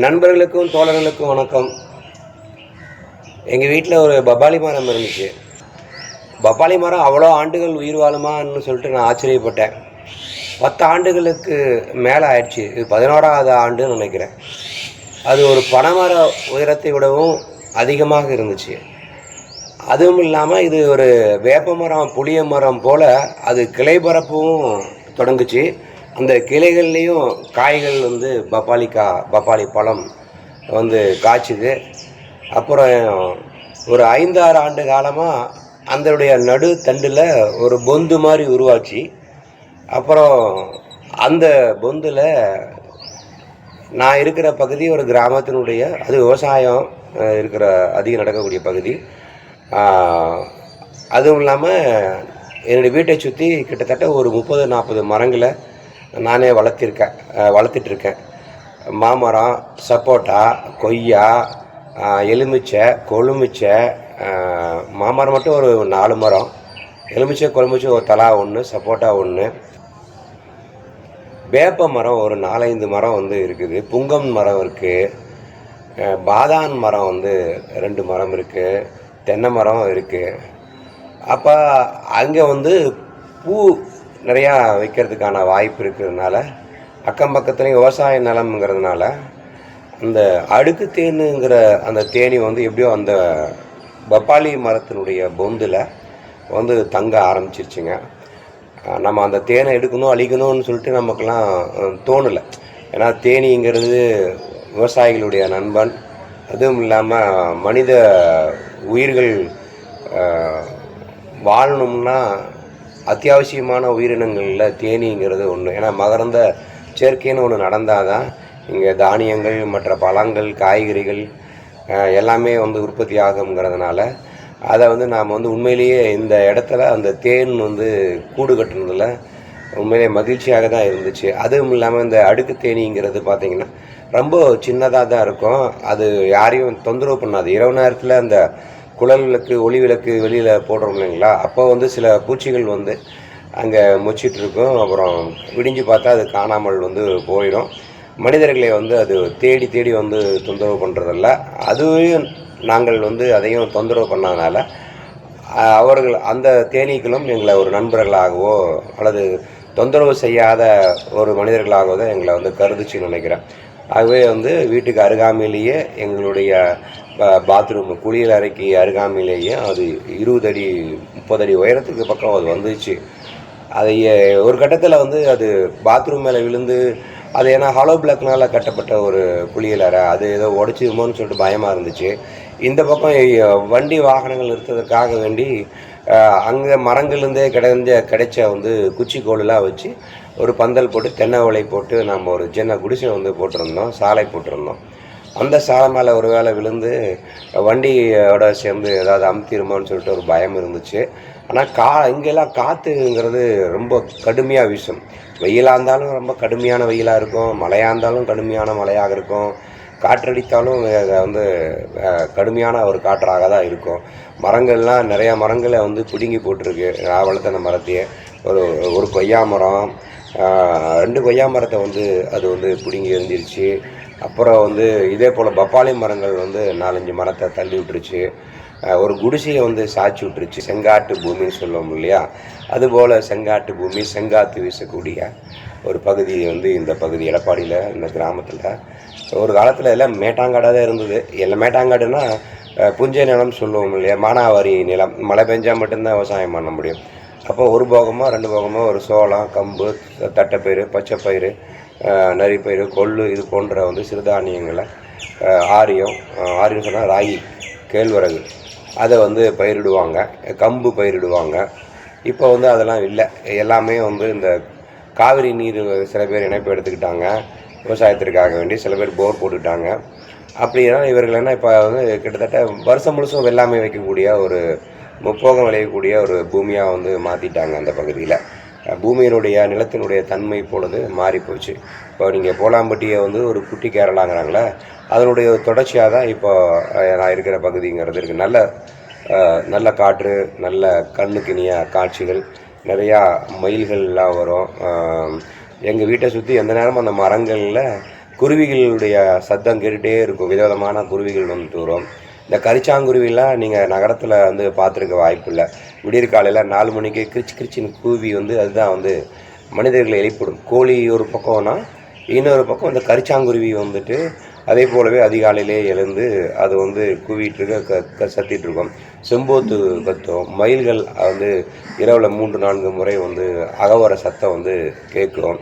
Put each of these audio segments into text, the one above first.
நண்பர்களுக்கும் தோழர்களுக்கும் வணக்கம். எங்கள் வீட்டில் ஒரு பப்பாளி மரம் இருந்துச்சு. பப்பாளி மரம் அவ்வளோ ஆண்டுகள் உயிர் வாழுமான்னு சொல்லிட்டு நான் ஆச்சரியப்பட்டேன். பத்து ஆண்டுகளுக்கு மேலே ஆயிடுச்சு. இது பதினோராவது ஆண்டுன்னு நினைக்கிறேன். அது ஒரு பனைமர உயரத்தை விடவும் அதிகமாக இருந்துச்சு. அதுவும் இல்லாமல் இது ஒரு வேப்ப மரம் புளிய மரம் போல் அது கிளை பரப்பவும் தொடங்குச்சு. அந்த கிளைகள்லேயும் காய்கள் வந்து பப்பாளி கா பப்பாளி பழம் வந்து காய்ச்சுது. அப்புறம் ஒரு ஐந்தாறு ஆண்டு காலமாக அதனுடைய நடு தண்டில் ஒரு பொந்து மாதிரி உருவாச்சு. அப்புறம் அந்த பொந்தில் நான் இருக்கிற பகுதி ஒரு கிராமத்தினுடைய அது விவசாயம் இருக்கிற அதிகம் நடக்கக்கூடிய பகுதி. அதுவும் இல்லாமல் என்னுடைய வீட்டை சுற்றி கிட்டத்தட்ட ஒரு முப்பது நாற்பது மரங்களை நானே வளர்த்திருக்கேன் வளர்த்துட்ருக்கேன் மாமரம் சப்போட்டா கொய்யா எலுமிச்சை கொழுமிச்சை மாமரம் மட்டும் ஒரு நாலு மரம். எலுமிச்சை கொழுமிச்சை ஒரு தலா ஒன்று சப்போட்டா ஒன்று வேப்ப மரம் ஒரு நாலஞ்சு மரம் வந்து இருக்குது. புங்கம் மரம் இருக்குது பாதான் மரம் வந்து ரெண்டு மரம் இருக்குது தென்னை மரம் இருக்குது அப்போ அங்கே வந்து பூ நிறையா வைக்கிறதுக்கான வாய்ப்பு இருக்கிறதுனால அக்கம் பக்கத்துலேயும் விவசாய நிலம்ங்கிறதுனால அந்த அடுக்கு தேனுங்கிற அந்த தேனி வந்து எப்படியோ அந்த பப்பாளி மரத்தினுடைய பொந்தில் வந்து தங்க ஆரம்பிச்சிருச்சுங்க. நம்ம அந்த தேனை எடுக்கணும் அழிக்கணும்னு சொல்லிட்டு நமக்கெல்லாம் தோணலை. ஏன்னா தேனீங்கிறது விவசாயிகளுடைய நண்பன். அதுவும் இல்லாமல் மனித உயிர்கள் வாழணும்னா அத்தியாவசியமான உயிரினங்களில் தேனீங்கிறது ஒன்று ஏன்னா மகரந்த சேர்க்கைன்னு ஒன்று நடந்தால் தான் இங்கே தானியங்கள் மற்ற பழங்கள் காய்கறிகள் எல்லாமே வந்து உற்பத்தி ஆகுங்கிறதுனால அதை வந்து நாம் வந்து உண்மையிலேயே இந்த இடத்துல அந்த தேன் வந்து கூடு கட்டுனதில் உண்மையிலே மகிழ்ச்சியாக தான் இருந்துச்சு. அதுவும் இல்லாமல் இந்த அடுக்கு தேனீங்கிறது பார்த்திங்கன்னா ரொம்ப சின்னதாக தான் இருக்கும். அது யாரையும் தொந்தரவு பண்ணாது. இரவு நேரத்தில் அந்த குழல் விளக்கு ஒளி விளக்கு வெளியில் போடுறோம் இல்லைங்களா? அப்போ வந்து சில பூச்சிகள் வந்து அங்கே மொச்சிட்டு இருக்கும் அப்புறம் விடிஞ்சு பார்த்தா அது காணாமல் வந்து போயிடும். மனிதர்களை வந்து அது தேடி தேடி வந்து தொந்தரவு பண்ணுறதில்ல அதுவும் நாங்கள் வந்து அதையும் தொந்தரவு பண்ணாதனால அவர்கள் அந்த தேனீக்களும் எங்களை ஒரு நண்பர்களாகவோ அல்லது தொந்தரவு செய்யாத ஒரு மனிதர்களாகவோ தான் எங்களை வந்து கருதுச்சுன்னு நினைக்கிறேன். ஆகவே வந்து வீட்டுக்கு அருகாமையிலேயே எங்களுடைய பாத்ரூம் குளியல் அறைக்கு அருகாமையிலேயே அது இருபது அடி முப்பது அடி உயரத்துக்கு பக்கம் அது வந்துச்சு. அதை ஒரு கட்டத்தில் வந்து அது பாத்ரூம் மேலே விழுந்து அது ஏன்னா ஹாலோ பிளாக்னால் கட்டப்பட்ட ஒரு குளியல் அறை அது ஏதோ உடச்சிருமோன்னு சொல்லிட்டு பயமாக இருந்துச்சு. இந்த பக்கம் வண்டி வாகனங்கள் நிறுத்ததுக்காக வேண்டி அங்கே மரங்கள்லேருந்தே கிடைஞ்ச கிடைச்ச வந்து குச்சி கோலெலாம் வச்சு ஒரு பந்தல் போட்டு தென்னை ஓலை போட்டு நம்ம ஒரு சின்ன குடிசை வந்து போட்டிருந்தோம் சாலை போட்டிருந்தோம். அந்த சாலை மேலே ஒரு வேளை விழுந்து வண்டியோட சேர்ந்து ஏதாவது அமுத்திருமான்னு சொல்லிட்டு ஒரு பயம் இருந்துச்சு. ஆனால் கா இங்கெல்லாம் காற்றுங்கிறது ரொம்ப கடுமையாக வீசும். வெயிலாக இருந்தாலும் ரொம்ப கடுமையான வெயிலாக இருக்கும். மழையாக இருந்தாலும் கடுமையான மழையாக இருக்கும். காற்றடித்தாலும் வந்து கடுமையான ஒரு காற்றாக தான் இருக்கும். மரங்கள்லாம் நிறையா மரங்களை வந்து பிடுங்கி போட்டிருக்கு. நான் வளர்த்த மரத்தையே. ஒரு ஒரு கொய்யா மரம். ரெண்டு கொய்யா மரத்தை வந்து அது வந்து பிடுங்கி எரிஞ்சிருச்சு அப்புறம் வந்து இதே போல் பப்பாளி மரங்கள் வந்து நாலஞ்சு மரத்தை தள்ளி விட்டுருச்சு. ஒரு குடிசையை வந்து சாய்ச்சி விட்டுருச்சு. செங்காட்டு பூமின்னு சொல்லுவோம் இல்லையா? அதுபோல் செங்காட்டு பூமி செங்காத்து வீசக்கூடிய ஒரு பகுதி வந்து இந்த பகுதி எடப்பாடியில் இந்த கிராமத்தில். ஒரு காலத்தில் எல்லாம் மேட்டாங்காடாக தான் இருந்தது. எல்லாம் மேட்டாங்காடுன்னா புஞ்சை நிலம் சொல்லுவோம் இல்லையா? மானாவாரி நிலம். மழை பெஞ்சால் மட்டும்தான் விவசாயம் பண்ண முடியும். அப்போ ஒரு போகமோ ரெண்டு போகமோ ஒரு சோளம் கம்பு தட்டைப்பயிறு பச்சைப்பயிறு நரிப்பயிறு கொள்ளு இது போன்ற வந்து சிறுதானியங்களை ஆரியம் ஆரியம் சொன்னால் ராகி கேழ்வரகு அதை வந்து பயிரிடுவாங்க. கம்பு பயிரிடுவாங்க. இப்போ வந்து அதெல்லாம் இல்லை. எல்லாமே வந்து இந்த காவிரி நீர் சில பேர் இணைப்பு எடுத்துக்கிட்டாங்க. விவசாயத்திற்காக வேண்டி சில பேர் போர் போட்டுக்கிட்டாங்க. அப்படின்னா இவர்கள் என்ன இப்போ வந்து கிட்டத்தட்ட வருஷம் முழுசும் வெள்ளாமை வைக்கக்கூடிய ஒரு முப்போகம் விளையக்கூடிய ஒரு பூமியாக வந்து மாற்றிட்டாங்க அந்த பகுதியில். பூமியினுடைய நிலத்தினுடைய தன்மை போலது மாறி போச்சு இப்போ நீங்கள் போலாம்பட்டியை வந்து ஒரு குட்டி கேரளாங்கிறாங்களே அதனுடைய தொடர்ச்சியாக தான் இப்போ நான் இருக்கிற பகுதிங்கிறது இருக்குது நல்ல நல்ல காற்று நல்ல கண்ணுக்கினிய காட்சிகள் நிறையா மயில்கள்லாம் வரும். எங்கள் வீட்டை சுற்றி எந்த நேரமும் அந்த மரங்களில் குருவிகளுடைய சத்தம் கேட்டுகிட்டே இருக்கும். விதவிதமான குருவிகள் வந்துட்டு வரும் இந்த கரிச்சாங்குருவிலாம் நீங்கள் நகரத்தில் வந்து பார்த்துருக்க வாய்ப்பு இல்லை. விடியற் காலையில் நாலு மணிக்கு கிரிச்சு கிரிச்சின்னு கூவி வந்து அதுதான் வந்து மனிதர்களை எழுப்பிடும் கோழி ஒரு பக்கம்னா இன்னொரு பக்கம் இந்த கரிச்சாங்குருவி வந்துட்டு அதே போலவே அதிகாலையிலே எழுந்து அது வந்து கூவிட்டு க க சத்திட்டுருக்கும் செம்போத்து கத்தும். மயில்கள் வந்து இரவில் மூன்று நான்கு முறை வந்து அகவர சத்தம் வந்து கேட்கும்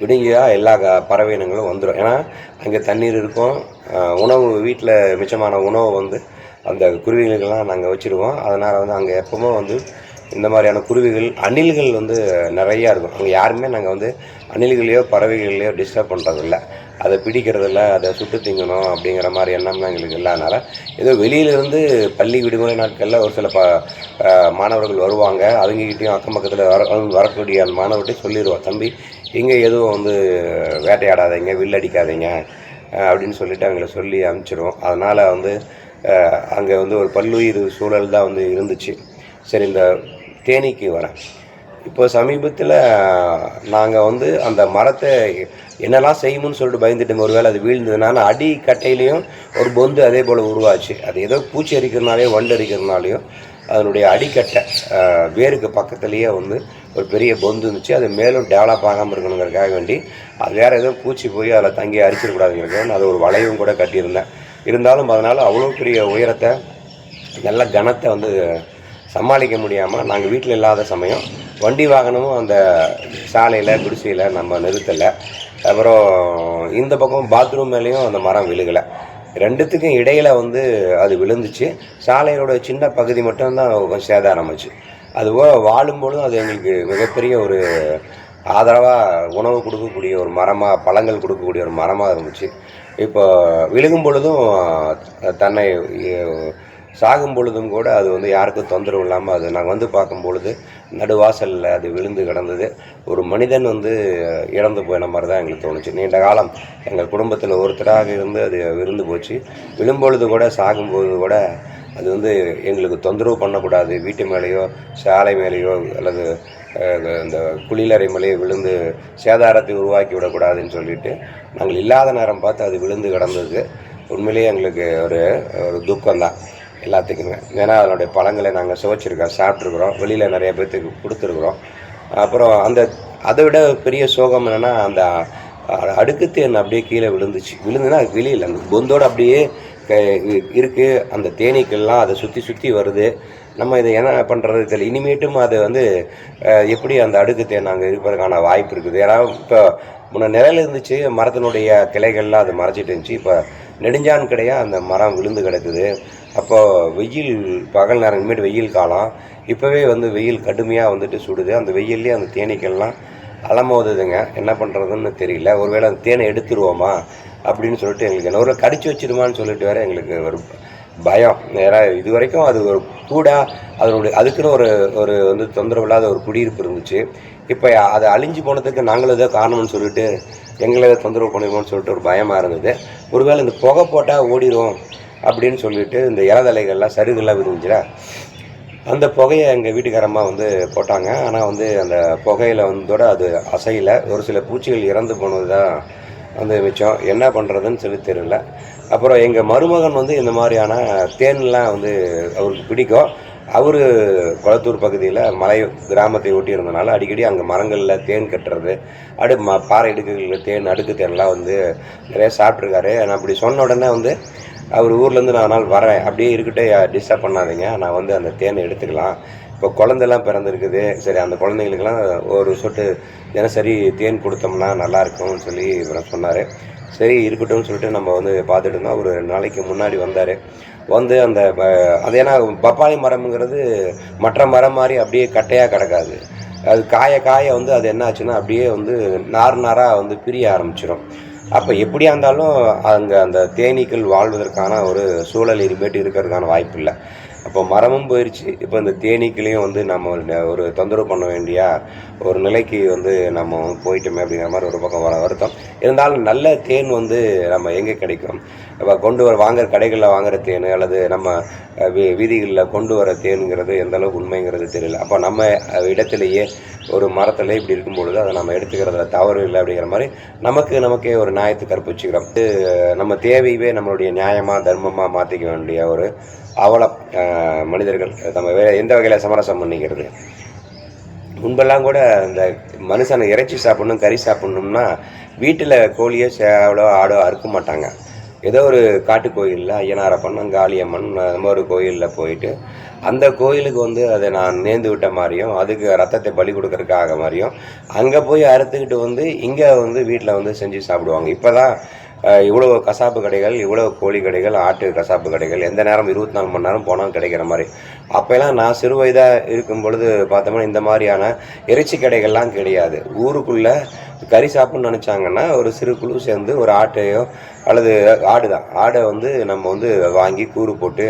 விடுங்கியா எல்லா க- பறவை இனங்களும் வந்துடும் ஏன்னா அங்கே தண்ணீர் இருக்கும். உணவு வீட்டில் மிச்சமான உணவை வந்து அந்த குருவிகளுக்கெல்லாம் நாங்கள் வச்சுருவோம் அதனால் வந்து அங்கே எப்பவுமே வந்து இந்த மாதிரியான குருவிகள் அணில்கள் வந்து நிறையா இருக்கும். அங்கே யாருமே நாங்கள் வந்து அணில்களையோ பறவைகளையோ டிஸ்டர்ப் பண்ணுறதில்ல அதை பிடிக்கிறதில்ல அதை சுட்டு திங்கணும் அப்படிங்கிற மாதிரி எண்ணம்லாம் எங்களுக்கு இல்லாதனால ஏதோ வெளியிலேருந்து பள்ளி விடுமுறை நாட்களில் ஒரு சில ப மாணவர்கள் வருவாங்க. அவங்ககிட்டயும் அக்கம் பக்கத்தில் வர வரக்கூடிய அந்த மாணவர்கிட்ட சொல்லிடுவோம் தம்பி இங்கே எதுவும் வந்து வேட்டையாடாதீங்க வில்லடிக்காதீங்க. அப்படின்னு சொல்லிட்டு அவங்கள சொல்லி அனுப்பிச்சிடுவோம் அதனால் வந்து அங்கே வந்து ஒரு பல்லுயிர் சூழல் தான் வந்து இருந்துச்சு. சரி இந்த தேனீக்கு வரேன். இப்போ சமீபத்தில் நாங்கள் வந்து அந்த மரத்தை என்னெல்லாம் செய்யும்னு சொல்லிட்டு பயந்துட்டோம் ஒருவேளை அது வீழ்ந்ததுனால அடி கட்டையிலையும் ஒரு பொந்து அதே போல் உருவாச்சு. அது ஏதோ பூச்சி அரிக்கிறதுனாலையோ வண்டு அரிக்கிறதுனாலையும் அதனுடைய அடிக்கட்டை வேருக்கு பக்கத்துலேயே வந்து ஒரு பெரிய பொந்து இருந்துச்சு. அது மேலும் டெவலப் ஆகாமல் இருக்கணுங்கிறதுக்காக வேண்டி அது வேறு எதுவும் பூச்சி போய் அதில் தங்கி அரிச்சிடக்கூடாதுங்கிறதுக்காக அது ஒரு வளைவும் கூட கட்டியிருந்தேன். இருந்தாலும் அதனால் அவ்வளோ பெரிய உயரத்தை நல்ல கனத்தை வந்து சமாளிக்க முடியாமல் நாங்கள் வீட்டில் இல்லாத சமயம் வண்டி வாகனமும் அந்த சாலையில் குடிசையில் நம்ம நிறுத்தலை. அப்புறம் இந்த பக்கம் பாத்ரூம் மேலேயும் அந்த மரம் விழுகலை. ரெண்டுத்துக்கும் இடையில் வந்து அது விழுந்துச்சு. சாலையோட சின்ன பகுதி மட்டும்தான் கொஞ்சம் சேதாரமாச்சு. அதுபோல் வாழும்பொழுதும் அது எங்களுக்கு மிகப்பெரிய ஒரு ஆதரவாக உணவு கொடுக்கக்கூடிய ஒரு மரமாக பழங்கள் கொடுக்கக்கூடிய ஒரு மரமாக இருந்துச்சு. இப்போ விழுகும் பொழுதும் தன்னை சாகும் பொழுதும் கூட அது வந்து யாருக்கும் தொந்தரவு இல்லாமல் அது நாங்கள் வந்து பார்க்கும் பொழுது நடுவாசலில் அது விழுந்து கிடந்தது. ஒரு மனிதன் வந்து இறந்து போயின மாதிரி தான் எங்களுக்கு தோணுச்சு. நீண்ட காலம் எங்கள் குடும்பத்தில் ஒருத்தராக இருந்து அது விருந்து போச்சு. விழும்பொழுது கூட சாகும்போது கூட அது வந்து எங்களுக்கு தொந்தரவு பண்ணக்கூடாது. வீட்டு மேலேயோ சாலை மேலேயோ அல்லது இந்த குளிலறை மலையை விழுந்து சேதாரத்தை உருவாக்கி விடக்கூடாதுன்னு சொல்லிட்டு நாங்கள் இல்லாத நேரம் பார்த்து அது விழுந்து கிடந்தது. உண்மையிலேயே எங்களுக்கு ஒரு ஒரு துக்கம்தான் எல்லாத்துக்குமே. ஏன்னா அதனுடைய பழங்களை நாங்கள் சுவைச்சிருக்கோம் சாப்பிட்ருக்குறோம் வெளியில் நிறைய பேர்த்துக்கு கொடுத்துருக்குறோம். அப்புறம் அந்த அதை விட பெரிய சோகம் என்னென்னா அந்த அடுக்குத்தேன் அப்படியே கீழே விழுந்துச்சு. விழுந்துன்னா அது வெளியில் அந்த பொந்தோடு அப்படியே க அந்த தேனீக்கள்லாம் அதை சுற்றி சுற்றி வருது. நம்ம இதை என்ன பண்ணுறது தெரியல இனிமேட்டும் அது வந்து எப்படி அந்த அடுக்குத்தேன் அங்கே இருப்பதற்கான வாய்ப்பு இருக்குது. ஏன்னா இப்போ முன்ன நிழல் இருந்துச்சு மரத்தினுடைய கிளைகள்லாம் அது மறைச்சிட்டு இருந்துச்சு. இப்போ நெடுஞ்சான் கிடையா அந்த மரம் விழுந்து கிடக்குது. அப்போது வெயில் பகல் நேரம் இனிமேட்டு வெயில் காலம். இப்போவே வந்து வெயில் கடுமையாக வந்துட்டு சுடுது. அந்த வெயில்லேயே அந்த தேனீக்கள்லாம் அலமோதுதுங்க. என்ன பண்ணுறதுன்னு தெரியல. ஒருவேளை அந்த தேனை எடுத்துருவோமா? அப்படின்னு சொல்லிட்டு எங்களுக்கு என்ன ஒரு கடிச்சு வச்சிருமான்னு சொல்லிட்டு வேற எங்களுக்கு ஒரு பயம். ஏன்னா இது வரைக்கும் அது ஒரு கூடா அதனுடைய அதுக்குன்னு ஒரு ஒரு வந்து தொந்தரவு இல்லாத ஒரு குடியிருப்பு இருந்துச்சு. இப்போ அது அழிஞ்சு போனதுக்கு நாங்களும் ஏதோ காரணம்னு சொல்லிட்டு எங்களை ஏதோ தொந்தரவு பண்ணிடுவோம்னு சொல்லிட்டு ஒரு பயமாக இருந்தது. ஒருவேளை இந்த புகை போட்டால் ஓடிடும் அப்படின்னு சொல்லிட்டு இந்த இலதலைகள்லாம் சருகுலாம் விழுந்துச்சுல அந்த புகையை எங்கள் வீட்டுக்காரம்மா வந்து போட்டாங்க. ஆனால் வந்து அந்த புகையில் வந்தோட அது அசையில். ஒரு சில பூச்சிகள் இறந்து போனது தான் வந்து மிச்சம். என்ன பண்ணுறதுன்னு சொல்லி தெரியல. அப்புறம் எங்கள் மருமகன் வந்து இந்த மாதிரியான தேன்லாம் வந்து அவருக்கு பிடிக்கும். அவர் குளத்தூர் பகுதியில் மலை கிராமத்தை ஒட்டி இருந்தனால அடிக்கடி அங்கே மரங்களில் தேன் கட்டுறது அடு ம பாறை இடுக்குகளில் தேன் அடுக்கு தேன்லாம் வந்து நிறைய சாப்பிட்ருக்காரு நான் அப்படி சொன்ன உடனே வந்து அவர் ஊர்லேருந்து நான் நாள் வரேன். அப்படியே இருக்கட்டே டிஸ்டர்ப் பண்ணாதீங்க. நான் வந்து அந்த தேனை எடுத்துக்கலாம். இப்போ குழந்தைலாம் பிறந்திருக்குது. சரி அந்த குழந்தைங்களுக்கெல்லாம் ஒரு சொட்டு தினசரி தேன் கொடுத்தோம்னா நல்லாயிருக்கும்னு சொல்லி இவர் சொன்னார். சரி இருக்கட்டும்னு சொல்லிட்டு நம்ம வந்து பார்த்துட்டு இருந்தோம். ஒரு ரெண்டு நாளைக்கு முன்னாடி வந்தார். வந்து அந்த ப- அது ஏன்னா பப்பாளி மரம்ங்கிறது மற்ற மரம் மாதிரி அப்படியே கட்டையாக கிடக்காது. அது காய காய வந்து அது என்ன ஆச்சுன்னா அப்படியே வந்து நார் நாராக வந்து பிரிய ஆரம்பிச்சிடும் அப்போ எப்படியா இருந்தாலும் அங்கே அந்த தேனீக்கள் வாழ்வதற்கான ஒரு சூழல் இனிமேட்டு இருக்கிறதுக்கான வாய்ப்பு இல்லை. இப்போ மரமும் போயிடுச்சு இப்போ இந்த தேனீக்களையும் வந்து நம்ம ஒரு தொந்தரவு பண்ண வேண்டிய ஒரு நிலைக்கு வந்து நம்ம போயிட்டோமே அப்படிங்கிற மாதிரி ஒரு பக்கம் வர வருத்தம். இருந்தாலும் நல்ல தேன் வந்து நம்ம எங்கே கிடைக்கும்? இப்போ கொண்டு வர வாங்குற கடைகளில் வாங்குற தேன் அல்லது நம்ம வீதிகளில் கொண்டு வர தேனுங்கிறது எந்த அளவுக்கு உண்மைங்கிறது தெரியல. அப்போ நம்ம இடத்துலையே ஒரு மரத்தில் இப்படி இருக்கும் பொழுது அதை நம்ம எடுத்துக்கிறதுல தவறு இல்லை அப்படிங்கிற மாதிரி நமக்கு நமக்கே ஒரு நியாயத்தை கற்பிச்சுக்கிறோம் நம்ம தேவையவே நம்மளுடைய நியாயமாக தர்மமாக மாற்றிக்க வேண்டிய ஒரு அவலம் மனிதர்கள் நம்ம வேறு எந்த வகையில் சமரசம் பண்ணிக்கிறது? முன்பெல்லாம் கூட இந்த மனுஷனை இறைச்சி சாப்பிடணும் கறி சாப்பிட்ணும்னா வீட்டில் கோழியோ சேவலோ ஆடோ அறுக்க மாட்டாங்க. ஏதோ ஒரு காட்டு கோயிலில் ஐயனாரப்பன் காளியம்மன் அந்த மாதிரி ஒரு கோயிலில் போயிட்டு அந்த கோயிலுக்கு வந்து அதை நான் நேர்ந்து விட்ட மாதிரியும் அதுக்கு ரத்தத்தை பலி கொடுக்கறதுக்காக மாதிரியும் அங்கே போய் அறுத்துக்கிட்டு வந்து இங்கே வந்து வீட்டில் வந்து செஞ்சு சாப்பிடுவாங்க. இப்போ தான் இவ்வளோ கசாப்பு கடைகள் இவ்வளோ கோழி கடைகள் ஆட்டு கசாப்பு கடைகள் எந்த நேரம் இருபத்தி நாலு மணி நேரம் போனாலும் கிடைக்கிற மாதிரி. அப்போல்லாம் நான் சிறு வயதாக இருக்கும் பொழுது பார்த்தோம்னா இந்த மாதிரியான இறைச்சி கடைகள்லாம் கிடையாது. ஊருக்குள்ளே கறி சாப்பிட்ணுன்னு நினச்சாங்கன்னா ஒரு சிறு குழு சேர்ந்து ஒரு ஆட்டையோ அல்லது ஆடு தான் ஆடை வந்து நம்ம வந்து வாங்கி கூறு போட்டு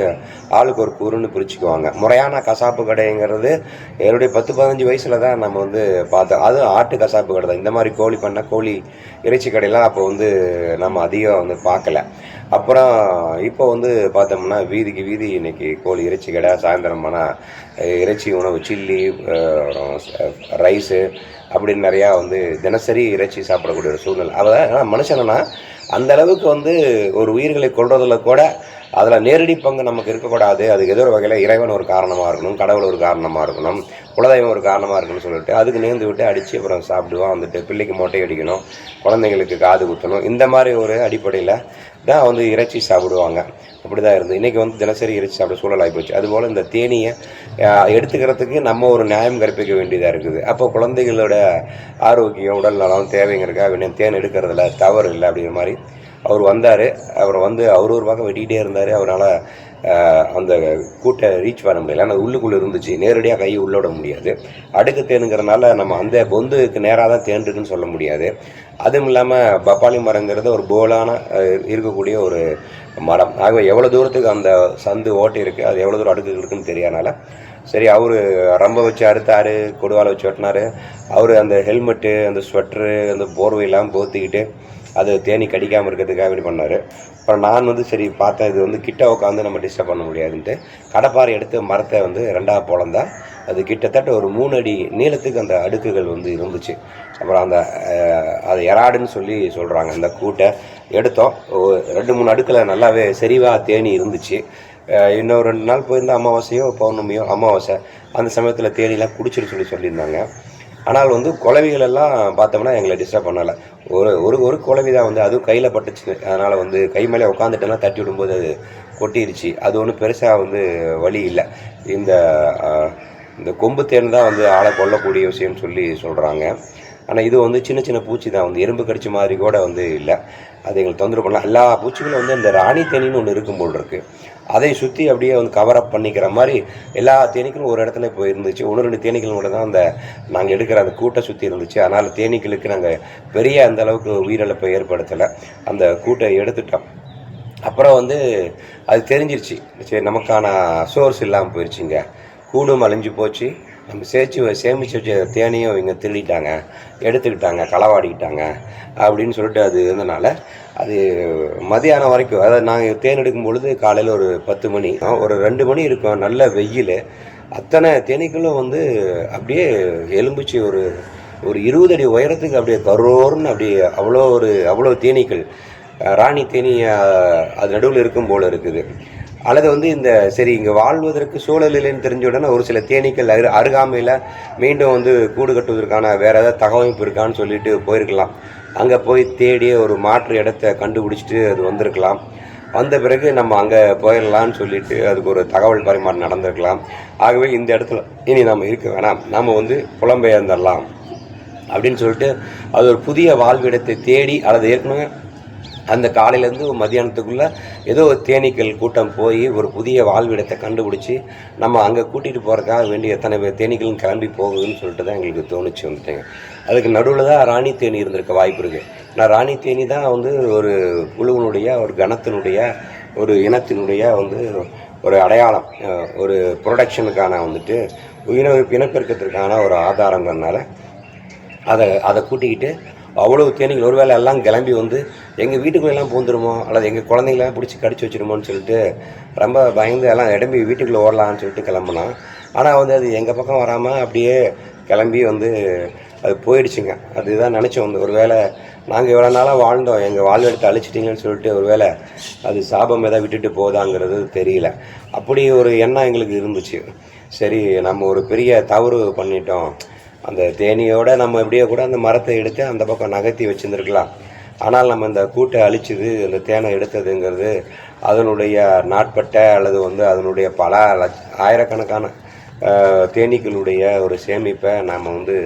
ஆளுக்கு ஒரு கூறுன்னு பிரிச்சுக்குவாங்க. முறையான கசாப்பு கடைங்கிறது என்னுடைய பத்து பதினஞ்சு வயசில் தான் நம்ம வந்து பார்த்தோம். அதுவும் ஆட்டு கசாப்பு கடை தான். இந்த மாதிரி கோழி பண்ண கோழி இறைச்சி கடையெல்லாம் அப்போ வந்து நம்ம அதிகம் வந்து பார்க்கல. அப்புறம் இப்போ வந்து பார்த்தோம்னா வீதிக்கு வீதி இன்றைக்கி கோழி இறைச்சி கடை சாயந்தரம் இறைச்சி உணவு சில்லி ரைஸு அப்படின்னு நிறையா வந்து தினசரி இறைச்சி சாப்பிடக்கூடிய ஒரு சூழ்நிலை. அதாவது மனுஷனா அந்த அளவுக்கு வந்து ஒரு உயிர்களை கொள்றதுல கூட அதில் நேரடி பங்கு நமக்கு இருக்கக்கூடாது. அதுக்கு ஏதோ ஒரு வகையில் இறைவன் ஒரு காரணமாக இருக்கணும் கடவுள் ஒரு காரணமாக இருக்கணும் குலதெய்வம் ஒரு காரணமாக இருக்கணும்னு சொல்லிட்டு அதுக்கு நேர்ந்து விட்டு அடித்து அப்புறம் சாப்பிடுவோம் வந்துட்டு பிள்ளைக்கு மொட்டை அடிக்கணும் குழந்தைங்களுக்கு காது குத்தணும். இந்த மாதிரி ஒரு அடிப்படையில் தான் வந்து இறைச்சி சாப்பிடுவாங்க. அப்படி தான் இருந்து இன்றைக்கி வந்து தினசரி இறைச்சி சாப்பிட சூழலாகி போச்சு. அதுபோல் இந்த தேனியை எடுத்துக்கிறதுக்கு நம்ம ஒரு நியாயம் கற்பிக்க வேண்டியதாக இருக்குது. அப்போ குழந்தைகளோட ஆரோக்கியம் உடல் நலம் தேவைங்கிறதுக்காக தேன் எடுக்கிறதுல தவறு இல்லை அப்படிங்கிற மாதிரி அவர் வந்தார். அவர் வந்து அவர் ஒரு பக்கம் வெட்டிக்கிட்டே இருந்தார். அவரால் அந்த கூட்டை ரீச் பண்ண முடியல. ஆனால் உள்ளுக்குள்ளே இருந்துச்சு. நேரடியாக கையை உள்ள விட முடியாது. அடுக்கு தேனுங்கிறனால நம்ம அந்த பொந்துக்கு நேராக தான் தேன்றுக்குன்னு சொல்ல முடியாது. அதுவும் இல்லாமல் பப்பாளி மரங்கிறது ஒரு போலான இருக்கக்கூடிய ஒரு மரம். ஆகவே எவ்வளோ தூரத்துக்கு அந்த சந்து ஓட்டை இருக்குது அது எவ்வளோ தூரம் அடுக்கு இருக்குன்னு தெரியாதனால. சரி அவர் ரம்ப வச்சு அறுத்தார் கொடுவாலை வச்சு வெட்டினாரு. அவர் அந்த ஹெல்மெட்டு அந்த ஸ்வெட்ரு அந்த போர்வையெல்லாம் போத்திக்கிட்டு அது தேனி கடிக்காமல் இருக்கிறதுக்காக இப்படி பண்ணார். அப்புறம் நான் வந்து சரி பார்த்தேன் இது வந்து கிட்ட உட்காந்து நம்ம டிஸ்டர்ப் பண்ண முடியாதுன்ட்டு. கடப்பாறை எடுத்து மரத்தை வந்து ரெண்டாக பொழந்தா அது கிட்டத்தட்ட ஒரு மூணு அடி நீளத்துக்கு அந்த அடுக்குகள் வந்து இருந்துச்சு. அப்புறம் அந்த அது எராடுன்னு சொல்லி சொல்கிறாங்க அந்த கூட்டை எடுத்தோம். ரெண்டு மூணு அடுக்கில் நல்லாவே செறிவாக தேனி இருந்துச்சு. இன்னும் ரெண்டு நாள் போயிருந்தால் அமாவாசையோ பௌர்ணமியோ அமாவாசை அந்த சமயத்தில் தேனிலாம் குடிச்சிட்டு சொல்லி சொல்லியிருந்தாங்க. ஆனால் வந்து குளவிகள் எல்லாம் பார்த்தோம்னா எங்களை டிஸ்டர்ப் பண்ணலை. ஒரு ஒரு ஒரு குலவி தான் வந்து அதுவும் கையில் பட்டுச்சு. அதனால் வந்து கை மேலே உட்காந்துட்டேன்னா தட்டி விடும்போது அது கொட்டிருச்சு. அது ஒன்றும் பெருசாக வந்து வழி இல்லை. இந்த இந்த கொம்பு தேன் தான் வந்து ஆளை கொல்லக்கூடிய விஷயம்னு சொல்லி சொல்கிறாங்க ஆனால் இது வந்து சின்ன சின்ன பூச்சி தான். வந்து எறும்பு கடிச்ச மாதிரி கூட வந்து இல்லை. அது எங்களுக்கு தொந்தரவு பண்ணலாம் எல்லா பூச்சிகளும் வந்து இந்த ராணி தேனின்னு ஒன்று இருக்கும் போல் இருக்குது அதை சுற்றி அப்படியே வந்து கவர் அப் பண்ணிக்கிற மாதிரி எல்லா தேனீக்களும் ஒரு இடத்துல இப்போ இருந்துச்சு. ஒன்று ரெண்டு தேனீக்கள் தான் அந்த நாங்கள் எடுக்கிற அந்த கூட்டை சுற்றி இருந்துச்சு. அதனால் தேனீக்களுக்கு நாங்கள் பெரிய அந்த அளவுக்கு உயிரிழப்பை ஏற்படுத்தலை. அந்த கூட்டை எடுத்துட்டோம். அப்புறம் வந்து அது தெரிஞ்சிருச்சு. சரி நமக்கான சோர்ஸ் இல்லாமல் போயிடுச்சுங்க கூடும் அழிஞ்சு போச்சு. நம்ம சேர்த்து சேமிச்சு வச்ச தேனையும் இவங்க திருடிட்டாங்க. எடுத்துக்கிட்டாங்க களவாடிக்கிட்டாங்க. அப்படின்னு சொல்லிட்டு அது இருந்தனால அது மதியானம் வரைக்கும் அதாவது நாங்கள் தேன் எடுக்கும் பொழுது காலையில் ஒரு பத்து மணி ஒரு ரெண்டு மணி இருக்கும் நல்ல வெயில். அத்தனை தேனீக்களும் வந்து அப்படியே எலும்புச்சி ஒரு ஒரு இருபது அடி உயரத்துக்கு அப்படியே கரோர்னு அப்படியே அவ்வளோ ஒரு அவ்வளோ தேனீக்கள். ராணி தேனி அது நடுவில் இருக்கும் போல் இருக்குது. அல்லது வந்து இந்த சரி இங்கே வாழ்வதற்கு சூழல் இல்லைன்னு தெரிஞ்ச உடனே ஒரு சில தேனீக்கள் அரு அருகாமையில் மீண்டும் வந்து கூடு கட்டுவதற்கான வேறு ஏதாவது தகவமைப்பு இருக்கான்னு சொல்லிட்டு போயிருக்கலாம். அங்கே போய் தேடி ஒரு மாற்று இடத்த கண்டுபிடிச்சிட்டு அது வந்திருக்கலாம். வந்த பிறகு நம்ம அங்கே போயிடலான்னு சொல்லிட்டு அதுக்கு ஒரு தகவல் பரிமாற்றம் நடந்திருக்கலாம். ஆகவே இந்த இடத்துல இனி நம்ம இருக்க வேணாம். நம்ம வந்து புலம்பெயர்ந்துடலாம் அப்படின்னு சொல்லிட்டு அது ஒரு புதிய வாழ்விடத்தை தேடி அல்லது ஏற்கனவே அந்த காலையிலேருந்து மத்தியானத்துக்குள்ளே ஏதோ ஒரு தேனீக்கள் கூட்டம் போய் ஒரு புதிய வாழ்விடத்தை கண்டுபிடிச்சி நம்ம அங்கே கூட்டிகிட்டு போகிறதுக்காக வேண்டிய எத்தனை பேர் தேனீக்களும் கிளம்பி போகுதுன்னு சொல்லிட்டு தான் எங்களுக்கு தோணுச்சு வந்துட்டேங்க. அதுக்கு நடுவில் தான் ராணி தேனி இருந்திருக்க வாய்ப்பு இருக்குது நான் ராணி தேனி தான் வந்து ஒரு குழுவினுடைய ஒரு கணத்தினுடைய ஒரு இனத்தினுடைய வந்து ஒரு அடையாளம் ஒரு ப்ரொடக்ஷனுக்கான வந்துட்டு இன இனப்பெருக்கத்திற்கான ஒரு ஆதாரங்கிறதுனால அதை அதை கூட்டிக்கிட்டு அவ்வளோ தேனிக்கல ஒரு வேளை எல்லாம் கிளம்பி வந்து எங்கள் வீட்டுக்குள்ளெல்லாம் பூந்துருமோ? அல்லது எங்கள் குழந்தைங்களாம் பிடிச்சி கடிச்சு வச்சிருமோன்னு சொல்லிட்டு ரொம்ப பயந்து எல்லாம் இடம்பி வீட்டுக்குள்ளே ஓடலான்னு சொல்லிட்டு கிளம்புனான். ஆனால் வந்து அது எங்கள் பக்கம் வராமல் அப்படியே கிளம்பி வந்து அது போயிடுச்சுங்க. அதுதான் நினச்சோம் வந்து ஒருவேளை நாங்கள் இவ்வளோ நாளாக வாழ்ந்தோம். எங்கள் வாழ்வெடுத்து அழிச்சிட்டிங்கன்னு சொல்லிட்டு ஒரு வேளை அது சாபம் எதாவது விட்டுட்டு போதாங்கிறது தெரியல. அப்படி ஒரு எண்ணம் எங்களுக்கு இருந்துச்சு. சரி நம்ம ஒரு பெரிய தவறு பண்ணிட்டோம். அந்த தேனியோட நம்ம எப்படியோ கூட அந்த மரத்தை எடுத்து அந்த பக்கம் நகர்த்தி வச்சுருந்துருக்கலாம். ஆனால் நம்ம இந்த கூட்டை அழிச்சது அந்த தேனை எடுத்ததுங்கிறது அதனுடைய நாட்பட்ட அல்லது வந்து அதனுடைய பல ஆயிரக்கணக்கான தேனீக்களுடைய ஒரு சேமிப்பை நம்ம வந்து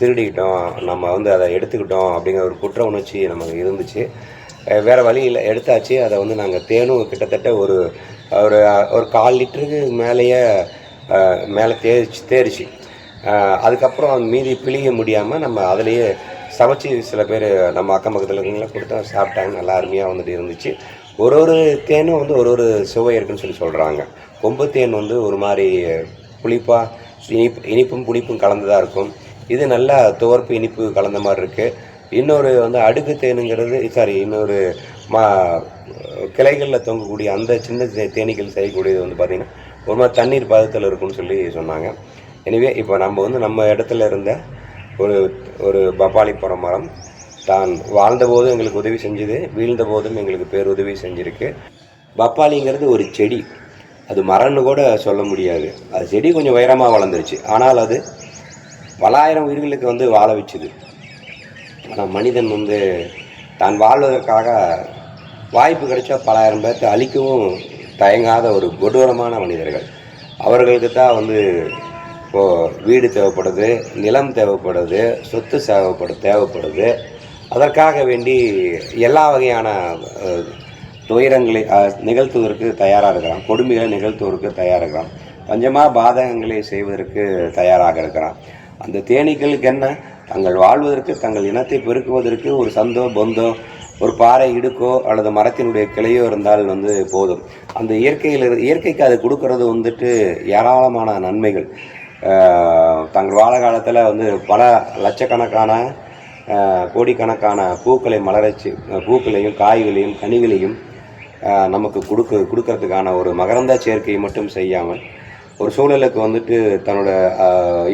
திருடிக்கிட்டோம். நம்ம வந்து அதை எடுத்துக்கிட்டோம் அப்படிங்கிற ஒரு குற்ற உணர்ச்சி நமக்கு இருந்துச்சு. வேறு வழி இல்லை. எடுத்தாச்சு. அதை வந்து நாங்கள் தேனும் கிட்டத்தட்ட ஒரு ஒரு ஒரு கால் லிட்டருக்கு மேலேயே மேலே தேரிச்சு தேரிச்சு அதுக்கப்புறம் மீதி பிழிய முடியாமல் நம்ம அதிலேயே சமைச்சு சில பேர் நம்ம அக்கம் பக்கத்தில் இருக்கவங்களாம் கொடுத்தா சாப்பிட்டாங்க நல்லா அருமையாக வந்துட்டு இருந்துச்சு. ஒரு ஒரு தேனும் வந்து ஒரு ஒரு சுவை இருக்குன்னு சொல்லி சொல்கிறாங்க கொம்பு தேன் வந்து ஒரு மாதிரி புளிப்பாக இனிப்பு இனிப்பும் புளிப்பும் கலந்ததாக இருக்கும். இது நல்லா துவர்ப்பு இனிப்பு கலந்த மாதிரி இருக்குது இன்னொரு வந்து அடுக்கு தேனுங்கிறது சாரி இன்னொரு மா கிளைகளில் தொங்கக்கூடிய அந்த சின்ன தேனீக்கள் செய்யக்கூடியது வந்து பார்த்திங்கன்னா ஒரு மாதிரி தண்ணீர் பதத்தில் இருக்கும்னு சொல்லி சொன்னாங்க. எனவே இப்போ நம்ம வந்து நம்ம இடத்துல இருந்த ஒரு ஒரு பப்பாளி பழ மரம். தான் வாழ்ந்த போதும் எங்களுக்கு உதவி செஞ்சுது வீழ்ந்த போதும் எங்களுக்கு பேருதவி செஞ்சுருக்கு. பப்பாளிங்கிறது ஒரு செடி. அது மரம்னு கூட சொல்ல முடியாது. அது செடி கொஞ்சம் உயரமாக வளர்ந்துருச்சு. ஆனால் அது பலாயிரம் உயிர்களுக்கு வந்து வாழ வச்சுது. ஆனால் மனிதன் வந்து தான் வாழ்வதற்காக வாய்ப்பு கிடைச்சா பலாயிரம் பேர்த்தை அழிக்கவும் தயங்காத ஒரு கொடூரமான மனிதர்கள். அவர்களுக்கு தான் வந்து இப்போது வீடு தேவைப்படுது நிலம் தேவைப்படுது சொத்து தேவைப்படு தேவைப்படுது. அதற்காக வேண்டி எல்லா வகையான துயரங்களை நிகழ்த்துவதற்கு தயாராக இருக்கிறான். கொடுமைகளை நிகழ்த்துவதற்கு தயாராக இருக்கிறான். பஞ்சமாக பாதகங்களை செய்வதற்கு தயாராக இருக்கிறான். அந்த தேனீக்களுக்கு என்ன? தங்கள் வாழ்வதற்கு தங்கள் இனத்தை பெருக்குவதற்கு ஒரு சந்தோ பொந்தோ ஒரு பாறை இடுக்கோ அல்லது மரத்தினுடைய கிளையோ இருந்தால் வந்து போதும். அந்த இயற்கையில் இயற்கைக்கு அது கொடுக்கறது வந்துட்டு ஏராளமான நன்மைகள். தங்கள் வாழ காலத்தில் வந்து பல லட்சக்கணக்கான கோடிக்கணக்கான பூக்களை மலரச்சு பூக்களையும் காய்களையும் கனிகளையும் நமக்கு கொடுக்க கொடுக்கறதுக்கான ஒரு மகரந்த சேர்க்கையை மட்டும் செய்யாமல் ஒரு சூழலுக்கு வந்துட்டு தன்னோட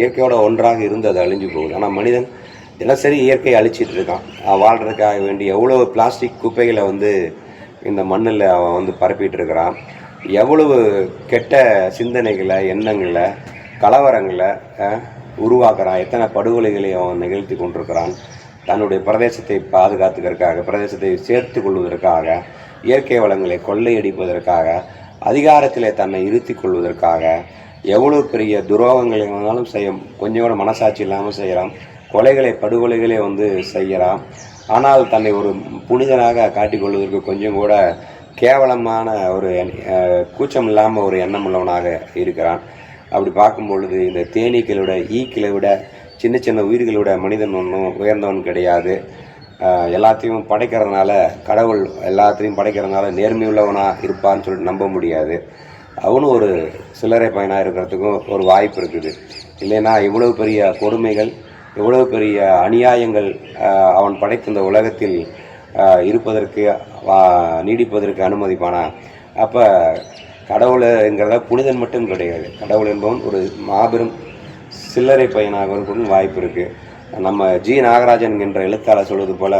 இயற்கையோட ஒன்றாக இருந்து அது அழிஞ்சு போகுது. ஆனால் மனிதன் தினசரி இயற்கையை அழிச்சிட்டு இருக்கான். வாழ்கிறதுக்காக வேண்டி எவ்வளோ பிளாஸ்டிக் குப்பைகளை வந்து இந்த மண்ணில் அவன் வந்து பரப்பிட்டு இருக்கிறான். எவ்வளவு கெட்ட சிந்தனைகளை எண்ணங்களை கலவரங்களை உருவாக்குறான். எத்தனை படுகொலைகளை அவன் நிகழ்த்தி கொண்டிருக்கிறான். தன்னுடைய பிரதேசத்தை பாதுகாத்துக்கிறதுக்காக பிரதேசத்தை சேர்த்து கொள்வதற்காக இயற்கை வளங்களை கொள்ளையடிப்பதற்காக அதிகாரத்திலே தன்னை இருத்திக் கொள்வதற்காக எவ்வளோ பெரிய துரோகங்களை வேணாலும் செய்ய கொஞ்சம் கூட மனசாட்சி இல்லாமல் செய்கிறான் கொலைகளை படுகொலைகளை வந்து செய்கிறான் ஆனால் தன்னை ஒரு புனிதனாக காட்டிக்கொள்வதற்கு கொஞ்சம் கூட கேவலமான ஒரு கூச்சம் இல்லாமல் ஒரு எண்ணம் உள்ளவனாக இருக்கிறான். அப்படி பார்க்கும் பொழுது இந்த தேனீக்களோட ஈக்களை விட சின்ன சின்ன உயிர்களோட மனிதன் ஒன்றும் உயர்ந்தவன் கிடையாது. எல்லாத்தையும் படைக்கிறதுனால கடவுள் எல்லாத்தையும் படைக்கிறதுனால நேர்மையுள்ளவனாக இருப்பான்னு சொல்லிட்டு நம்ப முடியாது. அவனும் ஒரு சில்லறை பையனாக இருக்கிறதுக்கும் ஒரு வாய்ப்பு இருக்குது. இல்லைன்னா இவ்வளவு பெரிய கொடுமைகள் இவ்வளவு பெரிய அநியாயங்கள் அவன் படைத்த இந்த உலகத்தில் இருப்பதற்கு நீடிப்பதற்கு அனுமதிப்பானா? அப்போ கடவுளுங்கிறத புனிதன் மட்டும் கிடையாது. கடவுள் என்பவன் ஒரு மாபெரும் சில்லறை பையனாகவும் வாய்ப்பு இருக்குது நம்ம ஜி நாகராஜன் என்ற எழுத்தாளர் சொல்வது போல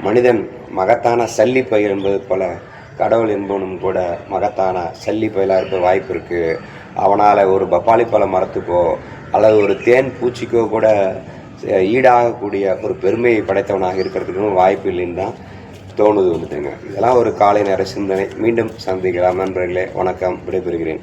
மனிதன் மகத்தான சல்லி பயிர் என்பது போல கடவுள் என்பவனும் கூட மகத்தான சல்லி பயிலாக இருக்க வாய்ப்பு இருக்குது அவனால் ஒரு பப்பாளி பழ மரத்துக்கோ அல்லது ஒரு தேன் பூச்சிக்கோ கூட ஈடாகக்கூடிய ஒரு பெருமையை படைத்தவனாக இருக்கிறதுக்கும் வாய்ப்பு இல்லைன்னு தான் தோணுது வந்துட்டுங்க. இதெல்லாம் ஒரு காலை நேர சிந்தனை. மீண்டும் சந்திக்கலாம். நண்பர்களே வணக்கம். விடைபெறுகிறேன்.